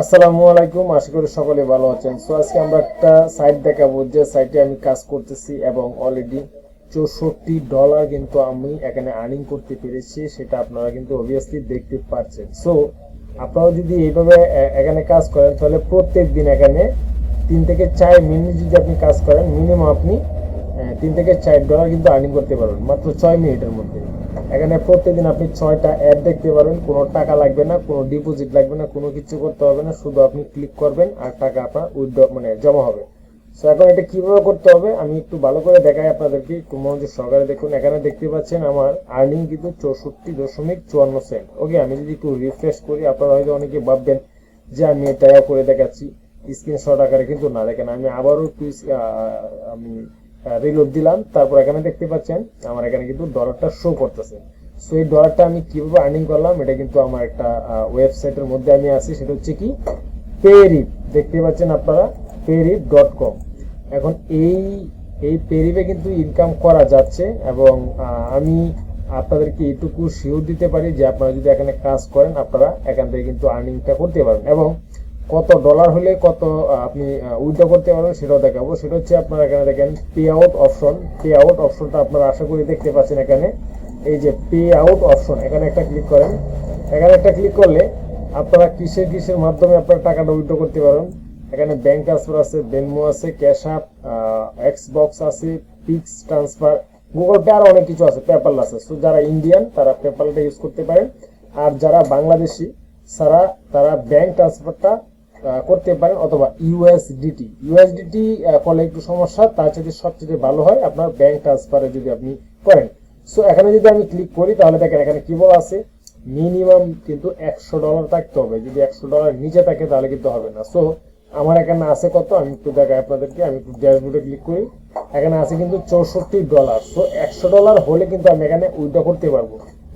আসসালামু আলাইকুম, আশা করি সকলে ভালো আছেন। সো আজকে আমরা একটা সাইট দেখাবো, যে সাইটে আমি কাজ করতেছি এবং অলরেডি চৌষট্টি ডলার কিন্তু আমি এখানে আর্নিং করতে পেরেছি, সেটা আপনারা কিন্তু অবভিয়াসলি দেখতে পাচ্ছেন সো আপনারা যদি এইভাবে এখানে কাজ করেন, তাহলে প্রত্যেক দিন এখানে তিন থেকে চার মিনিট যদি আপনি কাজ করেন মিনিমাম আপনি তিন থেকে চার ডলার কিন্তু আর্নিং করতে পারবেন, মাত্র ছয় মিনিটের মধ্যে। এখানে প্রত্যেকদিন আপনি ছয়টা অ্যাড দেখতে পারবেন কোনো টাকা লাগবে না, কোনো ডিপোজিট লাগবে না, কোনো কিছু করতে হবে না, শুধু আপনি ক্লিক করবেন আর টাকা আপনার উইথড্র মানে জমা হবে। সো এখন এটা কীভাবে করতে হবে? আমি একটু ভালো করে দেখাই আপনাদেরকে, একটু মনোযোগ সহকারে দেখুন। এখানে দেখতে পাচ্ছেন আমার আর্নিং কিন্তু চৌষট্টি দশমিক চুয়ান্ন সেন্ট ওকে আমি যদি একটু রিফ্রেশ করি, আপনারা হয়তো অনেকে ভাববেন যে আমি এটা করে দেখাচ্ছি। স্ক্রিনশট আকারে কিন্তু না। দেখেন, আমি আবারও একটু আমি রিলোড দিলাম, তারপর এখানে দেখতে পাচ্ছেন আমার এখানে কিন্তু ডলারটা শো করতেছে। সো এই ডলারটা আমি কীভাবে আর্নিং করলাম, এটা কিন্তু আমার একটা ওয়েবসাইটের মধ্যে আমি আছি, সেটা হচ্ছে কি? পেরিপ দেখতে পাচ্ছেন আপনারা? পেরিপ ডট কম এখন এই এই পেরিপে কিন্তু ইনকাম করা যাচ্ছে এবং আমি আপনাদেরকে এইটুকু শিওর দিতে পারি যে আপনারা যদি এখানে কাজ করেন, আপনারা এখান থেকে কিন্তু আর্নিংটা করতে পারেন এবং কত ডলার হলে কত আপনি উইথড্র করতে পারবেন সেটাও দেখাবো। সেটা হচ্ছে আপনারা এখানে দেখেন pay out option pay out অপশনটা আপনারা আশা করি দেখতে পাচ্ছেন এখানে। এই যে পে আউট অপশন এখানে একটা ক্লিক করেন। এখানে একটা ক্লিক করলে আপনারা কিসের কিসের মাধ্যমে আপনারা টাকাটা উইথড্র করতে পারেন এখানে ব্যাংক ট্রান্সফার আছে বেনমো আছে ক্যাশ আপ এক্স বক্স আছে পিক্স ট্রান্সফার গুগল পে আর অনেক কিছু আছে পেপাল আছে। সো যারা ইন্ডিয়ান তারা পেপালটা ইউজ করতে পারেন। আর যারা বাংলাদেশি, সারা, তারা ব্যাংক ট্রান্সফারটা করতে পারেন অথবা ইউএসডিটি ইউএসডিটি করলে একটু সমস্যা, তার চাইতে সবচেয়ে ভালো হয় আপনার ব্যাংক ট্রান্সফারে যদি আপনি করেন। সো এখানে যদি আমি ক্লিক করি, তাহলে দেখেন এখানে কি বলা আছে? মিনিমাম কিন্তু একশো ডলার থাকতে হবে। যদি একশো ডলার নিচে থাকে, তাহলে কিন্তু হবে না। সো আমার এখানে আছে কত? আমি একটু দেখাই আপনাদেরকে। আমি একটু ড্যাশবোর্ডে ক্লিক করি। এখানে আছে কিন্তু চৌষট্টি ডলার সো একশো ডলার হলে কিন্তু আমি এখানে উইথড্র করতে পারব।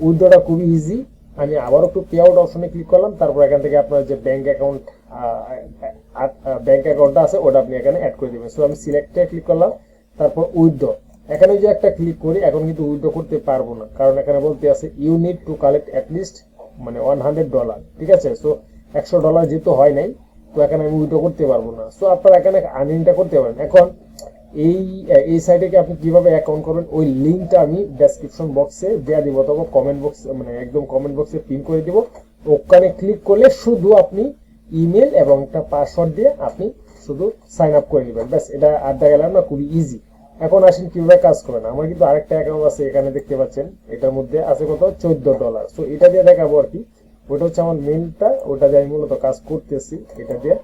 উইথড্রটা খুবই ইজি আমি আবার একটু পে আউট অপশনে ক্লিক করলাম। তারপর এখান থেকে আপনার যে ব্যাংক অ্যাকাউন্ট ব্যাংক অ্যাকাউন্টটা আছে, ওটা আপনি এখানে অ্যাড করে দেবেন। সো আমি সিলেক্টে ক্লিক করলাম, তারপর উইথড্র এখানে যে একটা ক্লিক করি, এখন কিন্তু উইথড্র করতে পারব না। কারণ এখানে বলতে আছে you need to collect at least মানে ওয়ান হান্ড্রেড ডলার ঠিক আছে? সো একশো ডলার যেহেতু হয় নাই, তো এখানে আমি উইথড্র করতে পারব না। সো আপনারা এখানে আর্নিংটা করতে পারেন। এখন, এই এই সাইটে কি আপনি কীভাবে অ্যাকাউন্ট করবেন? ওই লিঙ্কটা আমি ডেসক্রিপশন বক্সে দেওয়া দিব, অথবা কমেন্ট বক্স মানে একদম কমেন্ট বক্সে পিন করে দিব। ওখানে ক্লিক করলে শুধু আপনি ইমেল এবং একটা পাসওয়ার্ড দিয়ে আপনি শুধু সাইন আপ করে নেবেন। ব্যাস, এটা আর দেখা গেলাম না, খুবই ইজি এখন আসেন কীভাবে কাজ করেন? আমার কিন্তু আরেকটা অ্যাকাউন্ট আছে, এখানে দেখতে পাচ্ছেন। এটার মধ্যে আছে কত? চোদ্দ ডলার সো এটা দিয়ে দেখাবো আর কি। ওটা হচ্ছে আমার মেলটা ওটা দিয়ে আমি মূলত কাজ করতেছি এটা দিয়ে।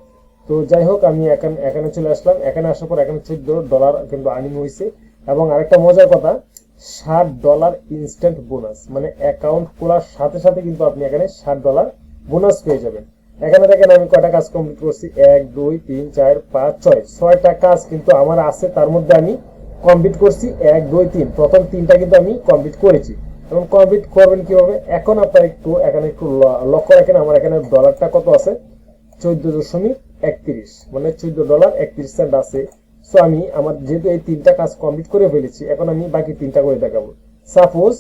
তো, যাই হোক, আমি এখানে এখানে চলে আসলাম। এখানে আসার পর এখানে চোদ্দ ডলার কিন্তু আর্নিং হয়েছে এবং আরেকটা মজার কথা, ষাট ডলার ইনস্ট্যান্ট বোনাস মানে অ্যাকাউন্ট খোলার সাথে সাথে কিন্তু আপনি এখানে ষাট ডলার বোনাস পেয়ে যাবেন। এখানে দেখেন আমি কয়টা কাজ কমপ্লিট করছি? এক, দুই, তিন, চার, পাঁচ, ছয়। ছয়টা কাজ কিন্তু আমার আছে, তার মধ্যে আমি কমপ্লিট করছি এক, দুই, তিন। প্রথম তিনটা কিন্তু আমি কমপ্লিট করেছি। এবং কমপ্লিট করবেন কীভাবে? এখন আপনার একটু, এখানে একটু লক্ষ্য রাখেন, আমার এখানে ডলারটা কত আছে? চোদ্দ দশমিক একত্রিশ। মানে চোদ্দ ডলার একত্রিশ সেন্ট আছে। সো আমি আমার যেহেতু এই তিনটা কাজ কমপ্লিট করে ফেলেছি, এখন আমি বাকি তিনটা করে দেখাবো। সাপোজ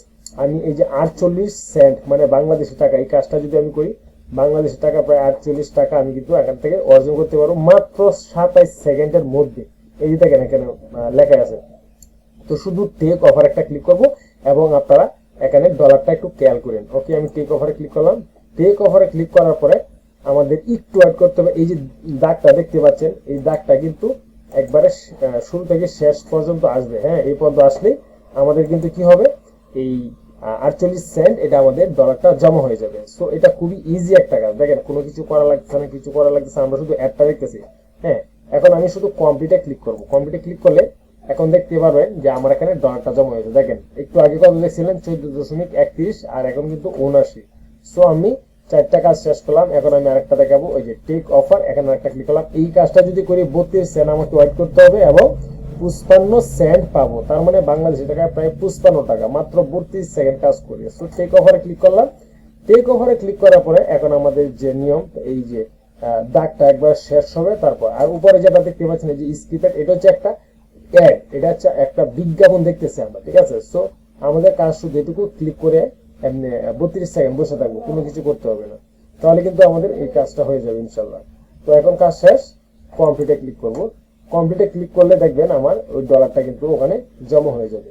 আমি এই যে আটচল্লিশ সেন্ট মানে বাংলাদেশি টাকা, এই কাজটা যদি আমি করি বাংলাদেশি টাকা প্রায় আটচল্লিশ টাকা আমি কিন্তু এখান থেকে অর্জন করতে পারব। মাত্র সাতাইশ সেকেন্ডের মধ্যে। এই যে দেখেন এখানে লেখা আছে। তো শুধু টেক অফার একটা ক্লিক করব এবং আপনারা এখানে ডলারটা একটু খেয়াল করেন। ওকে আমি টেক অফারে ক্লিক করলাম। টেক অফারে ক্লিক করার পরে আমাদের একটু অ্যাড করতে হবে। এই যে দাগটা দেখতে পাচ্ছেন, এই দাগটা কিন্তু একবারে শুরু থেকে শেষ পর্যন্ত আসবে। হ্যাঁ এই পর্যন্ত আসলেই আমাদের কিন্তু কি হবে? এই আটচল্লিশ সেন্ট এটা আমাদের ডলারটা জমা হয়ে যাবে। সো এটা খুবই ইজি একটা কাজ। দেখেন, কোনো কিছু করা লাগছে না, কিছু করা লাগছে আমরা শুধু অ্যাডটা দেখতেছি। হ্যাঁ এখন আমি শুধু কমপ্লিটে ক্লিক করব। কমপ্লিটে ক্লিক করলে এখন দেখতে পারবেন যে আমার এখানে ডলারটা জমা হয়েছে দেখেন, একটু আগে কত দেখছিলেন? চোদ্দ দশমিক একত্রিশ আর এখন কিন্তু উনআশি। সো আমি চারটা কাজ শেষ করলাম। এখন আমি আরেকটা দেখাবো। ওই যে টেক অফার এখানে একটা ক্লিক করলাম। এই কাজটা যদি করি, বত্রিশ সেন্ট আমাকে ওয়েট করতে হবে এবং পুষ্পান্ন সেন্ট পাবো। তার মানে বাংলাদেশি টাকায় প্রায় পুষ্পান্ন টাকা। মাত্র বত্রিশ সেকেন্ড কাজ করি সো টেক অফারে ক্লিক করলাম। টেক ওভারে ক্লিক করার পরে এখন আমাদের যে নিয়ম, এই যে দাগটা একবার শেষ হবে। তারপর আর উপরে যেটা দেখতে পাচ্ছেন যে স্কিপেড, এটা হচ্ছে একটা অ্যাড এটা হচ্ছে একটা বিজ্ঞাপন দেখতেছি আমরা, ঠিক আছে? সো আমাদের কাজ শুধু এটুকু ক্লিক করে এমনি বত্রিশ সেকেন্ড বসে থাকব, কোনো কিছু করতে হবে না। তাহলে কিন্তু আমাদের এই কাজটা হয়ে যাবে ইনশাল্লাহ তো এখন কাজ শেষ কমপ্লিটে ক্লিক করব। কমপ্লিটে ক্লিক করলে দেখবেন আমার ওই ডলারটা কিন্তু ওখানে জমা হয়ে যাবে।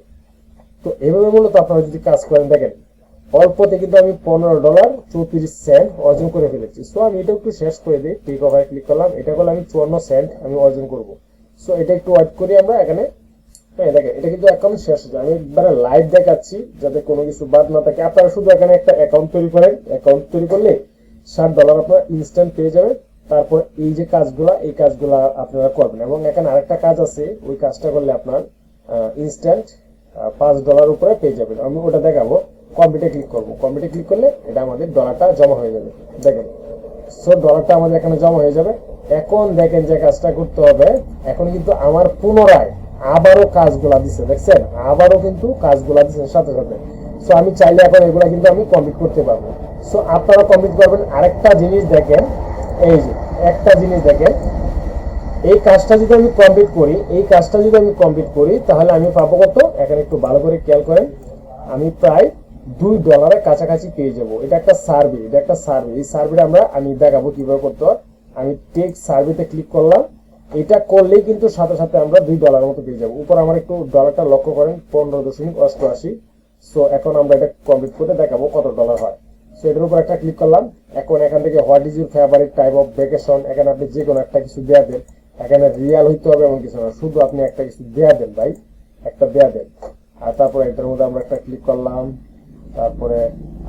তো এভাবে মূলত আপনারা যদি কাজ করেন, দেখেন, অল্পতে কিন্তু আমি পনেরো ডলার চৌত্রিশ সেন্ট অর্জন করে ফেলেছি। সো আমি এটা একটু শেষ করে দিই টেক ওভারে ক্লিক করলাম। এটা করলে আমি চুয়ান্ন সেন্ট আমি অর্জন করব। সো এটা একটু ওয়েট করি আমরা, এখানে। হ্যাঁ দেখেন, এটা কিন্তু অ্যাকাউন্ট শেষ হয়ে যায় আমি একবারে লাইভ দেখাচ্ছি, যাতে কোনো কিছু বাদ না থাকে। আপনারা শুধু এখানে একটা অ্যাকাউন্ট তৈরি করেন। অ্যাকাউন্ট তৈরি করলে ষাট ডলার আপনারা ইনস্ট্যান্ট পেয়ে যাবেন। তারপর এই যে কাজগুলা, এই কাজগুলা আপনারা করবেন। এবং এখানে আরেকটা কাজ আছে, ওই কাজটা করলে আপনার ইনস্ট্যান্ট পাঁচ ডলার উপরে পেয়ে যাবেন। আমি ওটা দেখাবো। কম্পিউটে ক্লিক করব। কম্পিউটার ক্লিক করলে এটা আমাদের ডলারটা জমা হয়ে যাবে। দেখেন। সো ডলারটা আমাদের এখানে জমা হয়ে যাবে। এখন দেখেন যে কাজটা করতে হবে। এখন কিন্তু আমার পুনরায় আবারও কাজগুলা দিচ্ছে দেখছেন? আবারও কিন্তু কাজগুলা দিচ্ছে সাথে সাথে। সো আমি চাইলে এখন এগুলা কিন্তু আমি কমপ্লিট করতে পারব। সো আপনারা কমপ্লিট করবেন। আরেকটা জিনিস দেখেন, এই যে একটা জিনিস দেখেন, এই কাজটা যদি আমি কমপ্লিট করি, এই কাজটা যদি আমি কমপ্লিট করি, তাহলে আমি পাবো কত? এখানে একটু ভালো করে খেয়াল করেন, আমি প্রায় দুই ডলারের কাছাকাছি পেয়ে যাব। এটা একটা সার্ভে এটা একটা সার্ভে এই সার্ভেটা আমরা, আমি দেখাবো কীভাবে করতে হয়। আমি টেক সার্ভেতে ক্লিক করলাম। এটা করলেই কিন্তু সাথে সাথে আমরা দুই ডলার মতো পেয়ে যাব। উপর আমার একটু ডলারটা লক্ষ্য করেন, পনেরো দশমিক অষ্টআশি। সো এখন আমরা এটা কমপ্লিট করে দেখাবো কত ডলার হয়। সো এটার উপর একটা ক্লিক করলাম। এখন এখান থেকে what is your favourite type of vacation এখানে আপনি যে কোনো একটা কিছু দেয়া দেন। এখানে রিয়াল হইতে হবে এমন কিছু না। শুধু আপনি একটা কিছু দেয়া দেন ভাই। একটা দেয়া দেন। আর তারপরে এটার মধ্যে আমরা একটা ক্লিক করলাম। তারপরে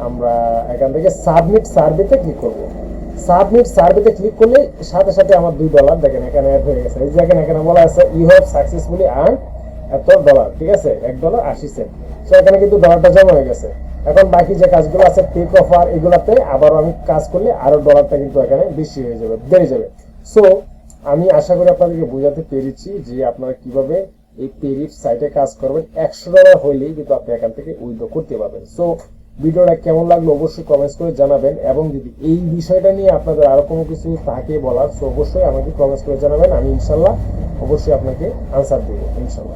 আমরা এখান থেকে সাবমিট সার্ভেতে ক্লিক করব। সাবমিট সার্ভেতে ক্লিক করলে সাথে সাথে আমার দুই ডলার দেখেন, এখানে অ্যাড হয়ে গেছে। এই যে এখানে এখানে বলা আছে ইউ হ্যাভ সাকসেসফুলি আর্ন এত ডলার ঠিক আছে? এক ডলার আশি সেন্ট সো এখানে কিন্তু ডলারটা জমা হয়ে গেছে। এখন বাকি যে কাজগুলো আছে টেক অফার এগুলাতে আবারও আমি কাজ করলে আরও ডলারটা কিন্তু এখানে বেশি হয়ে যাবে, বেড়ে যাবে। সো আমি আশা করি আপনাদেরকে বোঝাতে পেরেছি যে আপনারা কীভাবে এই পেরিফ সাইটে কাজ করবেন। একশো ডলার হইলেই কিন্তু আপনি এখান থেকে উইথড্র করতে পারবেন। সো ভিডিওটা কেমন লাগল অবশ্যই কমেন্টস করে জানাবেন এবং যদি এই বিষয়টা নিয়ে আপনাদের আরও কোনো কিছু থাকে বলার সো অবশ্যই আমাকে কমেন্টস করে জানাবেন। আমি ইনশাল্লাহ অবশ্যই আপনাকে আনসার দেবো, ইনশাল্লাহ।